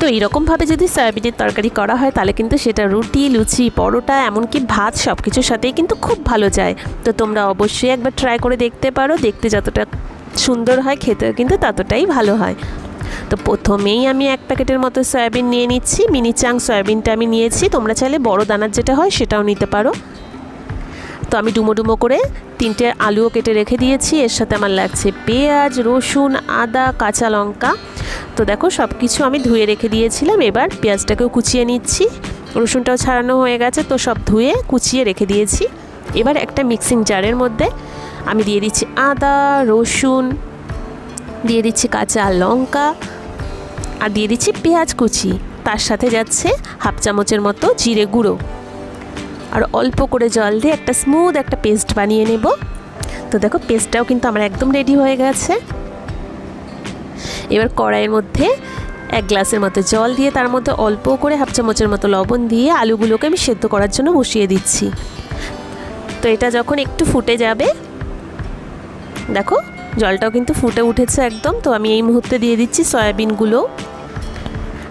তো এইরকমভাবে যদি সয়াবিনের তরকারি করা হয়, তাহলে কিন্তু সেটা রুটি, লুচি, পরোটা, এমনকি ভাত সব কিছুর সাথেই কিন্তু খুব ভালো যায়। তো তোমরা অবশ্যই একবার ট্রাই করে দেখতে পারো, দেখতে যতটা সুন্দর হয়, খেতেও কিন্তু ততটাই ভালো হয়। তো প্রথমেই আমি এক প্যাকেটের মতো সয়াবিন নিয়ে নিচ্ছি, মিনি চাং সয়াবিনটা আমি নিয়েছি। তোমরা চাইলে বড় দানার যেটা হয়, সেটাও নিতে পারো। তো আমি ডুমো ডুমো করে তিনটে আলুও কেটে রেখে দিয়েছি। এর সাথে আমার লাগছে পেঁয়াজ, রসুন, আদা, কাঁচা লঙ্কা। তো দেখো সব কিছু আমি ধুয়ে রেখে দিয়েছিলাম। এবার পেঁয়াজটাকেও কুচিয়ে নিচ্ছি। রসুনটাও ছাড়ানো হয়ে গেছে, তো সব ধুয়ে কুচিয়ে রেখে দিয়েছি। এবার একটা মিক্সিং জারের মধ্যে আমি দিয়ে দিচ্ছি আদা, রসুন, দিয়ে দিচ্ছি কাঁচা লঙ্কা আর দিয়ে দিচ্ছি পেঁয়াজ কুচি। তার সাথে যাচ্ছে হাফ চামচের মতো জিরে গুঁড়ো। আর অল্প করে জল দিয়ে একটা স্মুথ একটা পেস্ট বানিয়ে নেব। তো দেখো পেস্টটাও কিন্তু আমার একদম রেডি হয়ে গেছে। এবার কড়াইয়ের মধ্যে এক গ্লাসের মতো জল দিয়ে তার মধ্যে অল্প করে হাফ চামচের মতো লবণ দিয়ে আলুগুলোকে আমি সেদ্ধ করার জন্য বসিয়ে দিচ্ছি। তো এটা যখন একটু ফুটে যাবে, দেখো, জলটাও কিন্তু ফুটে উঠেছে একদম। তো আমি এই মুহূর্তে দিয়ে দিচ্ছি সয়াবিনগুলো।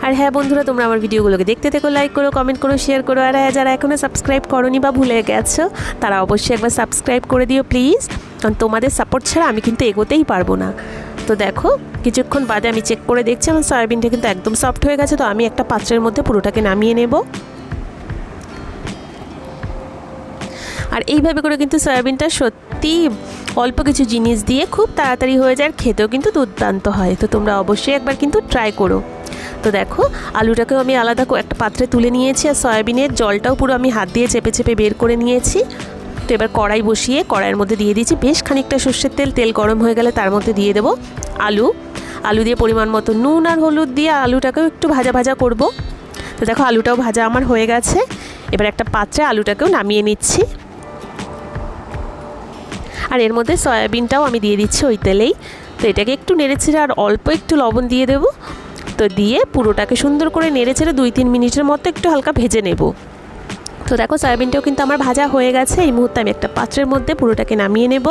আর হ্যাঁ বন্ধুরা, তোমরা আমার ভিডিওগুলোকে দেখতে থেকো লাইক করো কমেন্ট করো শেয়ার করো, আর হ্যাঁ যারা এখনও সাবস্ক্রাইব করনি বা ভুলে গেছো, তারা অবশ্যই একবার সাবস্ক্রাইব করে দিও প্লিজ কারণ তোমাদের সাপোর্ট ছাড়া আমি কিন্তু এগোতেই পারব না। তো দেখো, কিছুক্ষণ বাদে আমি চেক করে দেখছি, আমার সয়াবিনটা কিন্তু একদম সফট হয়ে গেছে, তো আমি একটা পাত্রের মধ্যে পুরোটাকে নামিয়ে নেব। আর এইভাবে করে কিন্তু সয়াবিনটা সত্যি অল্প কিছু জিনিস দিয়ে খুব তাড়াতাড়ি হয়ে যায়, আর খেতেও কিন্তু দুর্দান্ত হয়। তো তোমরা অবশ্যই একবার কিন্তু ট্রাই করো। তো দেখো, আলুটাকেও আমি আলাদা একটা পাত্রে তুলে নিয়েছি, আর সয়াবিনের জলটাও পুরো আমি হাত দিয়ে চেপে চেপে বের করে নিয়েছি। তো এবার কড়াই বসিয়ে, কড়াইয়ের মধ্যে দিয়ে দিয়েছি বেশ খানিকটা সর্ষের তেল। তেল গরম হয়ে গেলে তার মধ্যে দিয়ে দেবো আলু। আলু দিয়ে পরিমাণ মতো নুন আর হলুদ দিয়ে আলুটাকেও একটু ভাজা ভাজা করব। তো দেখো, আলুটাও ভাজা আমার হয়ে গেছে। এবার একটা পাত্রে আলুটাকেও নামিয়ে নিচ্ছি। আর এর মধ্যে সয়াবিনটাও আমি দিয়ে দিচ্ছি ওই তেলেই। তো এটাকে একটু নেড়েছেড়ে আর অল্প একটু লবণ দিয়ে দেবো। তো দিয়ে পুরোটাকে সুন্দর করে নেড়েছেড়ে দুই তিন মিনিটের মতো একটু হালকা ভেজে নেব। তো দেখো সয়াবিনটাও কিন্তু আমার ভাজা হয়ে গেছে। এই মুহূর্তে আমি একটা পাত্রের মধ্যে পুরোটাকে নামিয়ে নেব।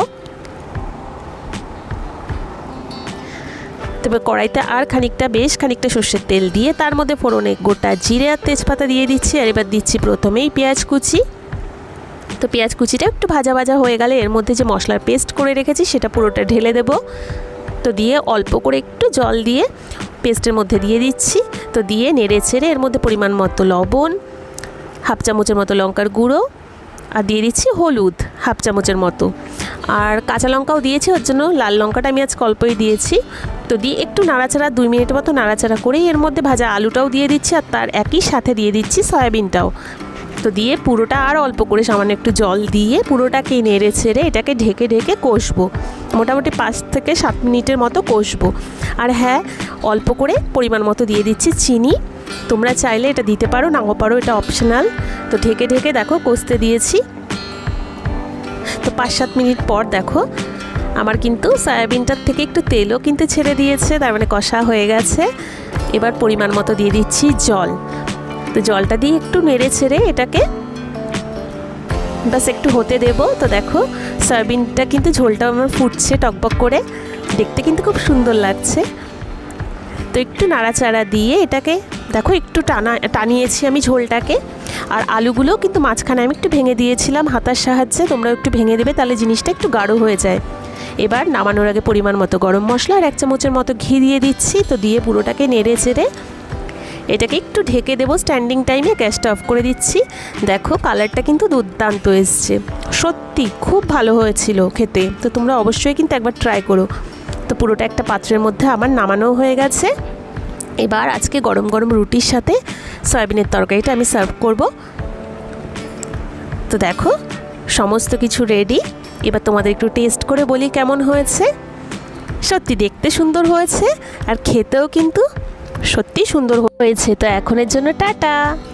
তবে কড়াইতে আর খানিকটা বেশ খানিকটা সর্ষের তেল দিয়ে তার মধ্যে ফোড়নে গোটা জিরে আর তেজপাতা দিয়ে দিচ্ছি। আর এবার দিচ্ছি প্রথমেই পেঁয়াজ কুচি। তো পেঁয়াজ কুচিটা একটু ভাজা ভাজা হয়ে গেলে এর মধ্যে যে মশলার পেস্ট করে রেখেছি সেটা পুরোটা ঢেলে দেব। তো দিয়ে অল্প করে একটু জল দিয়ে পেস্টের মধ্যে দিয়ে দিচ্ছি। তো দিয়ে নেড়ে ছেড়ে এর মধ্যে পরিমাণ মতো লবণ, হাফ চামচের মতো লঙ্কার গুঁড়ো আর দিয়ে দিচ্ছি হলুদ, হাফ চামচের মতো। আর কাঁচা লঙ্কাও দিয়েছি, ওর জন্য লাল লঙ্কাটা আমি আজ অল্পই দিয়েছি। তো দিয়ে একটু নাড়াচাড়া, দুই মিনিট মতো নাড়াচাড়া করেই এর মধ্যে ভাজা আলুটাও দিয়ে দিচ্ছি আর তার একই সাথে দিয়ে দিচ্ছি সয়াবিনটাও। তো দিয়ে পুরোটা আর অল্প করে সামান্য একটু জল দিয়ে পুরোটাকে নেড়ে ছেড়ে এটাকে ঢেকে ঢেকে কষবো। মোটামুটি পাঁচ থেকে সাত মিনিটের মতো কষবো। আর হ্যাঁ অল্প করে পরিমাণ মতো দিয়ে দিচ্ছি চিনি। তোমরা চাইলে এটা দিতে পারো, নাও পারো, এটা অপশনাল তো ঢেকে ঢেকে দেখো, কষতে দিয়েছি। তো পাঁচ সাত মিনিট পর দেখো, আমার কিন্তু সয়াবিনটার থেকে একটু তেলও কিন্তু ছেড়ে দিয়েছে, তার মানে কষা হয়ে গেছে। এবার পরিমাণ মতো দিয়ে দিচ্ছি জল। তো জলটা দিয়ে একটু নেড়ে ছেড়ে এটাকে বাস একটু হতে দেব। তো দেখো, সয়াবিনটা কিন্তু ঝোলটাও আমার ফুটছে টকবক করে। দেখতে কিন্তু খুব সুন্দর লাগছে। তো একটু নাড়াচাড়া দিয়ে এটাকে দেখো, একটু টানা, টানিয়েছি আমি ঝোলটাকে। আর আলুগুলোও কিন্তু মাঝখানে আমি একটু ভেঙে দিয়েছিলাম হাতার সাহায্যে তোমরা একটু ভেঙে দেবে, তাহলে জিনিসটা একটু গাঢ় হয়ে যায়। এবার নামানোর আগে পরিমাণ মতো গরম মশলা আর এক চামচের মতো ঘি দিয়ে দিচ্ছি। তো দিয়ে পুরোটাকে নেড়ে চেড়ে এটাকে একটু ঢেকে দেবো। স্ট্যান্ডিং টাইমে গ্যাসটা অফ করে দিচ্ছি। দেখো কালারটা কিন্তু দুর্দান্ত এসছে। সত্যি, খুব ভালো হয়েছিল খেতে। তো তোমরা অবশ্যই কিন্তু একবার ট্রাই করো। তো পুরোটা একটা পাত্রের মধ্যে আমার নামানো হয়ে গেছে। এবার আজকে গরম গরম রুটির সাথে সয়াবিনের তরকারিটা আমি সার্ভ করব। তো দেখো, সমস্ত কিছু রেডি এবার তোমাদের একটু টেস্ট করে বলি কেমন হয়েছে। সত্যি দেখতে সুন্দর হয়েছে, আর খেতেও কিন্তু সত্যি সুন্দর হয়েছে। তো এখনের জন্য টাটা।